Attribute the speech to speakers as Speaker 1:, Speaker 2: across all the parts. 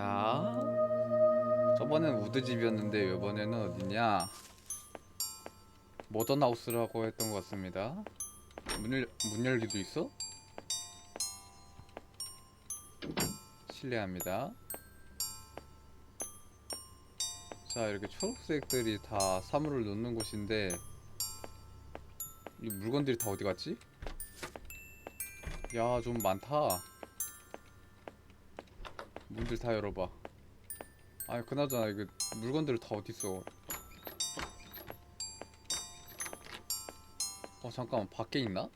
Speaker 1: 자 저번엔 우드집이었는데 이번에는 어디냐 모던하우스라고 했던 것 같습니다 문, 열, 문 열기도 있어? 실례합니다 자 이렇게 초록색들이 다 사물을 놓는 곳인데 이 물건들이 다 어디 갔지? 야 좀 많다 문들 다 열어봐 아니 그나저나 이거 물건들 다 어딨어 어 잠깐만 밖에 있나?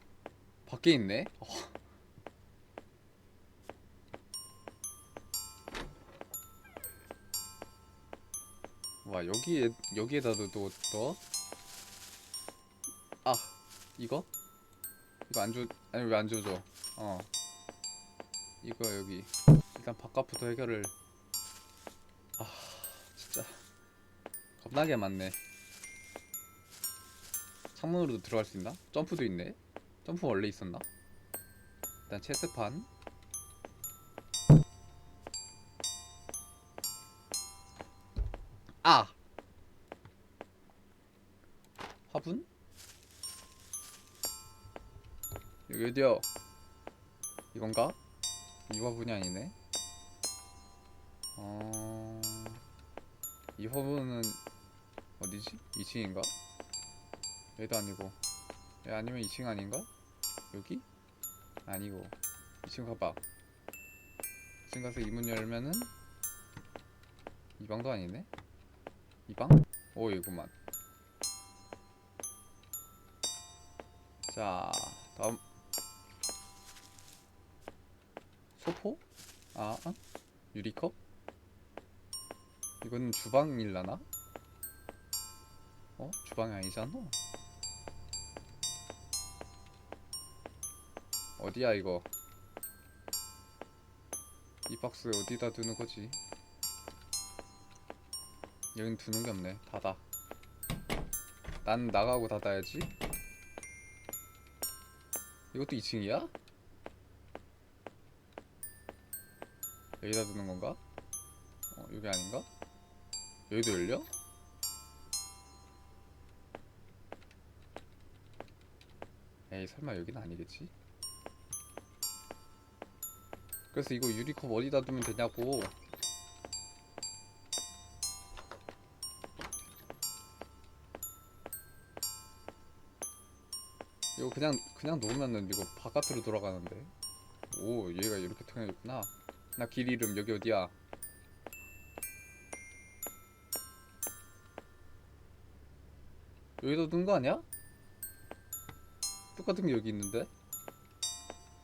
Speaker 1: 밖에 있네? 어. 와 여기에 여기에다도 또 또? 아 이거? 이거 안 줘, 아니 왜 안 줘줘? 어 이거 여기 일단 바깥부터 해결을 아 진짜 겁나게 많네 창문으로도 들어갈 수 있나? 점프도 있네 점프 원래 있었나? 일단 체스판 아! 화분? 여기 어디야? 이건가? 이 화분이 아니네. 어... 이 화분은 어디지? 2층인가? 얘도 아니고 얘 아니면 2층 아닌가? 여기? 아니고 2층 가봐 2층 가서 이 문 열면은 이 방도 아니네? 이 방? 오 이구만 자 다음 소포? 아, 어? 유리컵? 이건 주방일라나? 어? 주방이 아니잖아? 어디야 이거? 이 박스 어디다 두는 거지? 여긴 두는 게 없네. 닫아. 난 나가고 닫아야지. 이것도 2층이야? 여기다 두는 건가? 어, 여기 아닌가? 여기도 열려? 에이 설마 여기는 아니겠지? 그래서 이거 유리컵 어디다 두면 되냐고 이거 그냥 그냥 놓으면은 이거 바깥으로 돌아가는데 오 얘가 이렇게 통해 있구나 나 길 이름 여기 어디야 여기다 둔거 아니야? 똑같은 게 여기 있는데?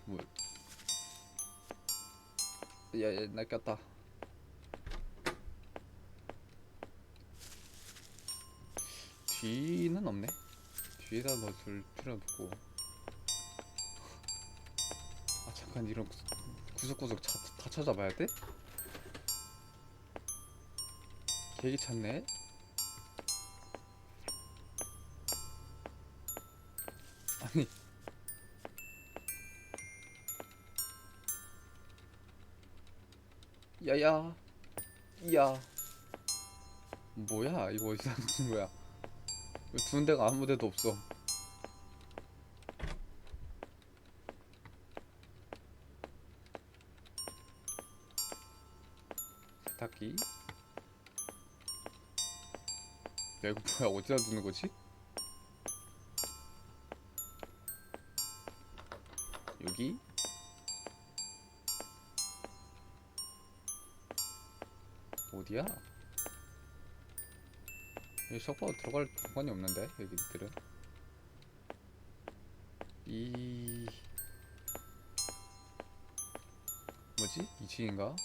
Speaker 1: 뭐 야야 나 꼈다. 뒤는 없네. 뒤에다 뭐둘 필요는 없고. 아 잠깐 이런 구- 구석구석 차, 다 찾아봐야 돼? 계획이 찾네 야야. 야. 뭐야? 이거 어디서 무슨 거야? 두는 데가 아무 데도 없어. 세탁기? 야 이거 뭐야? 어디다 두는 거지? 여기 어디야? 여기 셔퍼 들어갈 공간이 없는데 여기들은 이 뭐지? 2층인가?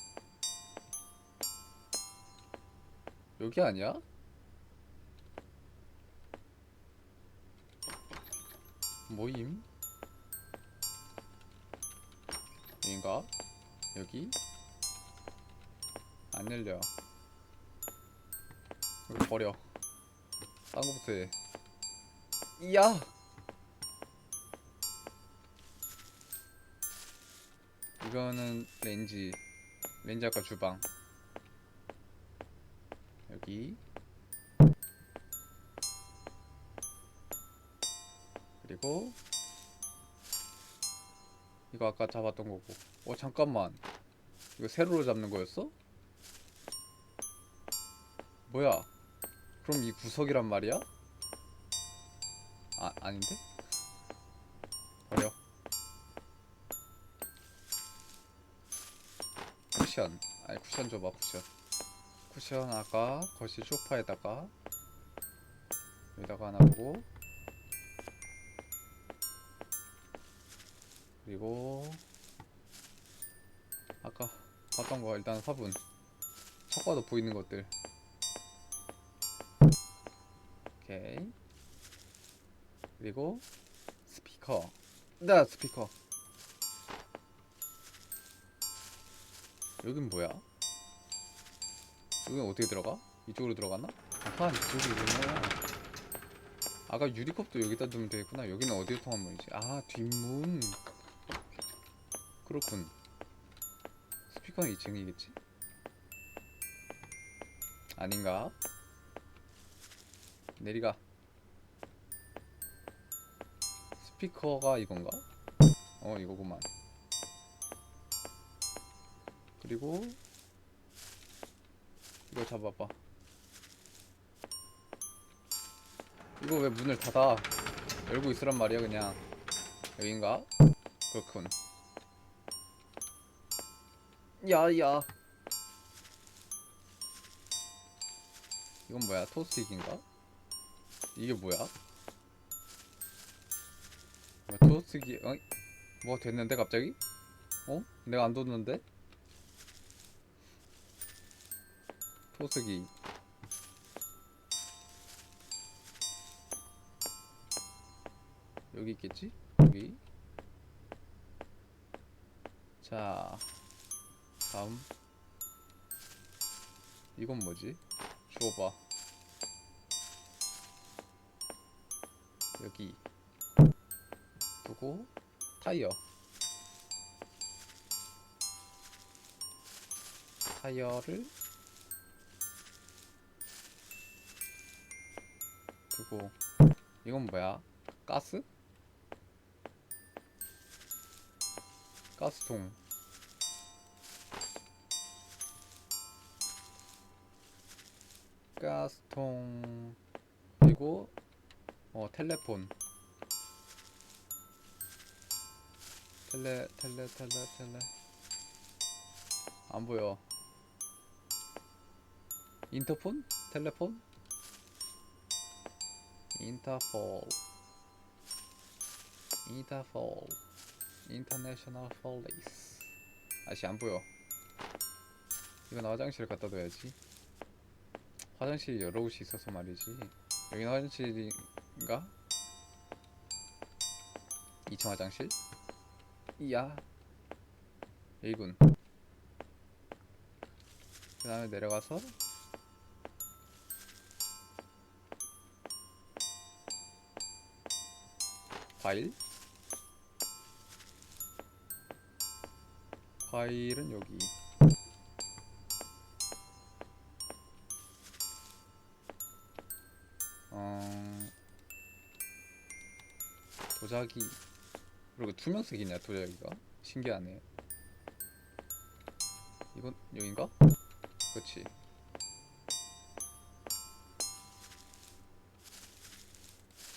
Speaker 1: 여기 아니야? 모임? 여긴가? 여기? 안 열려 버려. 딴 거부터 해 이야! 이거는 렌지 렌지 아까 주방. 여기. 그리고 이거 아까 잡았던 거고. 어 잠깐만. 이거 세로로 잡는 거였어? 뭐야 그럼 이 구석이란 말이야? 아 아닌데? 버려 쿠션. 아니 쿠션 줘봐 쿠션. 쿠션 아까 거실 소파에다가 여기다가 하나 두고 그리고 아까 봤던 거 일단 화분. 첫 봐도 보이는 것들 오케이 그리고 스피커 나 스피커 여긴 뭐야? 여긴 어떻게 들어가? 이쪽으로 들어갔나? 아까 이쪽이구나 아까 유리컵도 여기다 두면 되겠구나 여기는 어디로 통한 문이지? 아 뒷문 그렇군 스피커는 2층이겠지? 아닌가? 내리가. 스피커가 이건가? 어 이거구만. 그리고 이거 잡아봐. 이거 왜 문을 닫아? 열고 있으란 말이야 그냥. 여긴가? 그렇군. 야야. 이건 뭐야? 토스틱인가? 이게 뭐야? 뭐 토스틱이 어? 뭐 됐는데 갑자기? 어? 내가 안 뒀는데? 토스기 여기 있겠지? 여기 자 다음 이건 뭐지? 주워봐 여기 두고 타이어 타이어를 두고 이건 뭐야? 가스? 가스통 가스통 그리고 어 텔레폰. 텔레 텔레 텔레 텔레. 안 보여. 인터폰? 텔레폰? 인터폴. 인터폴. 인터내셔널 폴리스. 아씨 안 보여. 이건 화장실 갖다 둬야지. 화장실이 여러 곳이 있어서 말이지. 여기는 화장실 인가? 2층 화장실? 이야 여기군 그 다음에 내려가서 과일 과일은 여기 도자기 그리고 투명색이냐 도자기가 신기하네 이건 여긴가? 그치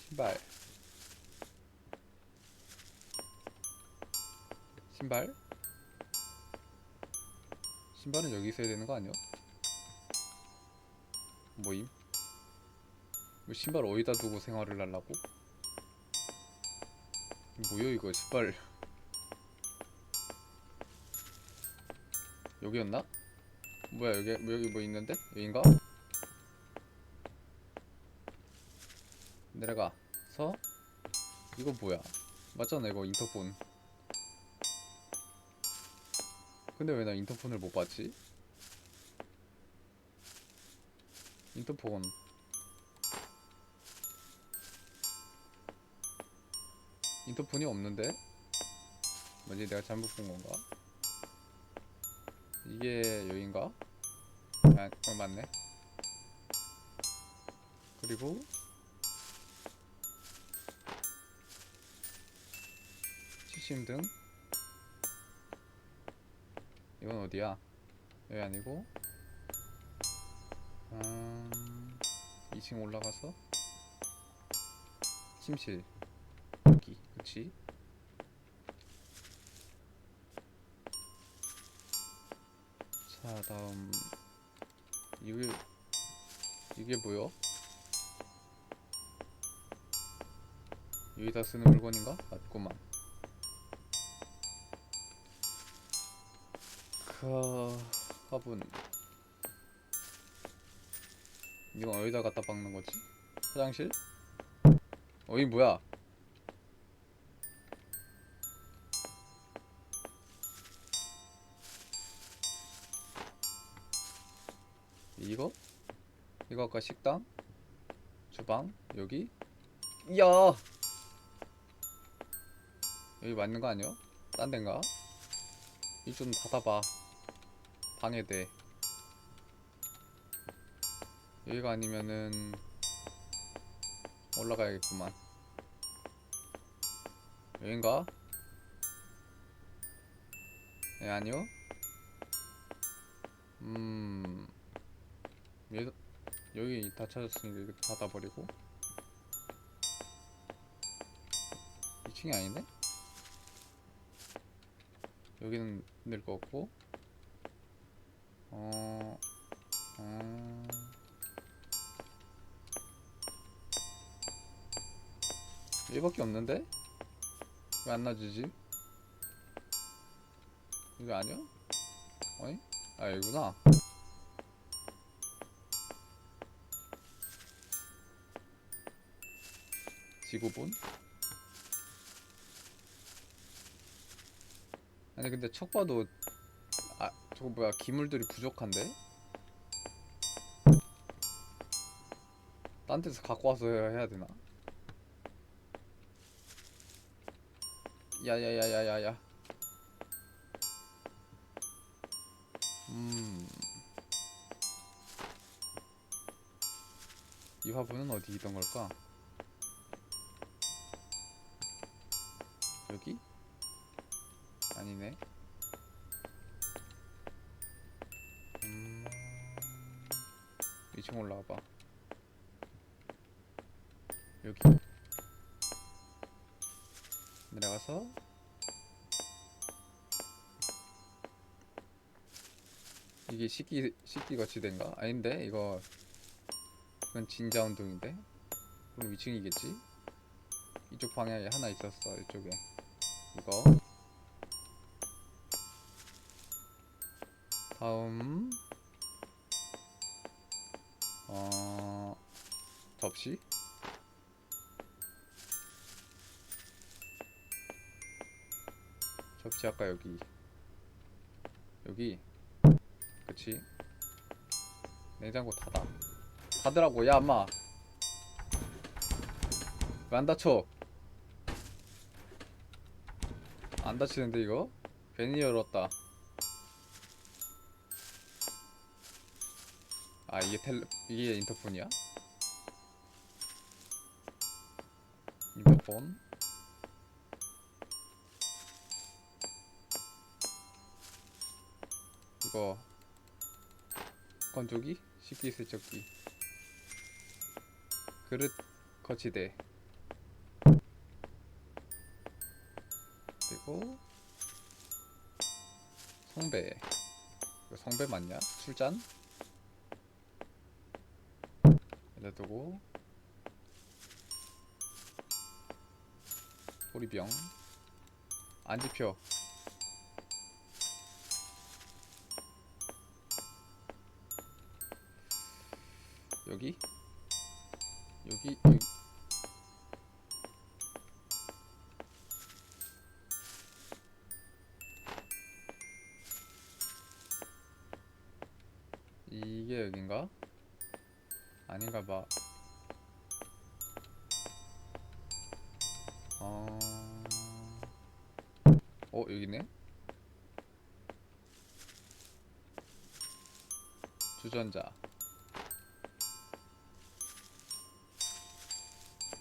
Speaker 1: 신발 신발? 신발은 여기 있어야 되는 거 아니야? 뭐임? 뭐 신발 어디다 두고 생활을 하려고? 뭐야 이거 신발 여기였나? 뭐야 여기 뭐 여기 뭐 있는데? 여긴가? 내려가서 이거 뭐야? 맞잖아 이거 인터폰 근데 왜 나 인터폰을 못 봤지? 인터폰 인터폰이 없는데? 뭐지 내가 잘못 본 건가? 이게 여긴가? 아, 어, 맞네. 그리고 치심등 이건 어디야? 여기 아니고 음, 2층 올라가서 침실 그치? 자 다음 이게 이게 뭐야? 여기다 쓰는 물건인가? 맞구만 그 화분 이건 어디다 갖다 박는 거지? 화장실? 어이 뭐야? 이거 아까 식당? 주방? 여기? 이야! 여기 맞는 거 아니야? 딴 데인가? 이 좀 닫아봐 방해돼 여기가 아니면은 올라가야겠구만 여긴가? 예 아니요 음 여기, 여기 다 찾았으니까 이렇게 닫아버리고 2층이 아니네? 여기는 낼거 없고 어... 어... 얘밖에 없는데? 왜 안 놔주지? 이거 아니야? 어이? 아 여기구나 지구본? 아니 근데 척 봐도 아 저거 뭐야 기물들이 부족한데? 딴 데서 갖고 와서 해야, 되나? 야야야야야야 음. 이 화분은 어디 있던 걸까? 여기? 아니네. 음... 2층 올라와봐. 여기. 내려가서 이게 식기 식기 거치대인가? 아닌데 이거 이건 진자 운동인데 그럼 2층이겠지? 이쪽 방향에 하나 있었어 이쪽에. 이거. 다음. 어 접시? 접시 아까 여기. 여기. 그치? 냉장고 닫아. 닫으라고 야 엄마. 왜 안 닫혀 안 닫히는데 이거? 괜히 열었다. 아 이게 텔레 이게 인터폰이야? 인터폰? 이거 건조기? 식기세척기. 그릇 거치대 그리고 성배. 이거 성배 맞냐? 술잔? 여기다 두고. 보리병. 안지표 여기? 여기? 여기 여기네? 주전자.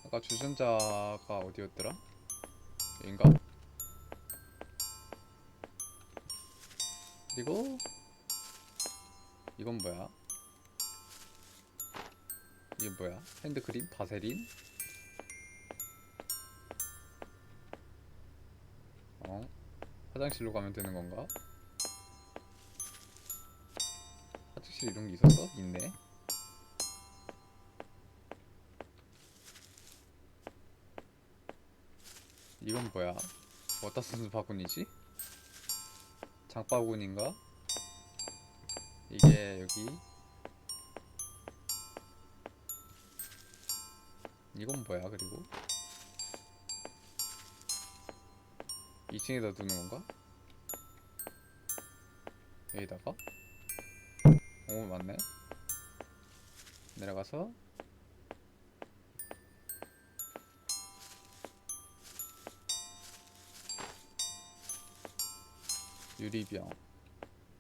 Speaker 1: 아까 주전자가 어디였더라? 여긴가? 그리고 이건 뭐야? 이게 뭐야? 핸드크림? 바세린? 화장실로 가면 되는 건가? 화장실 이런 게 있었어? 있네. 이건 뭐야? 어디다 쓰는 바구니지? 장바구니인가? 이게 여기 이건 뭐야 그리고 2층에다 두는 건가? 여기다가 오 맞네 내려가서 유리병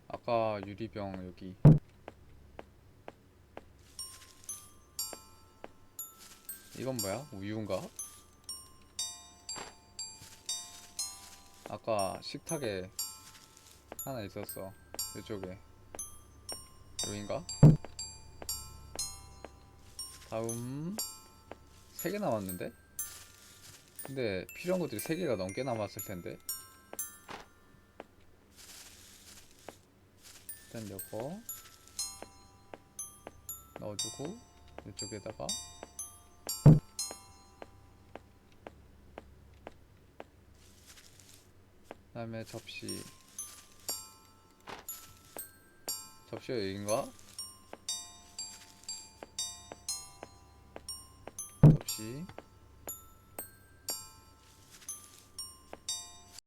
Speaker 1: 아까 유리병 여기 이건 뭐야? 우유인가? 아까 식탁에 하나 있었어. 이쪽에. 여긴가? 다음. 세개 남았는데? 근데 필요한 것들이 세 개가 넘게 남았을 텐데. 일단 요거? 넣어주고 이쪽에다가 다음에 접시 접시가 여긴가?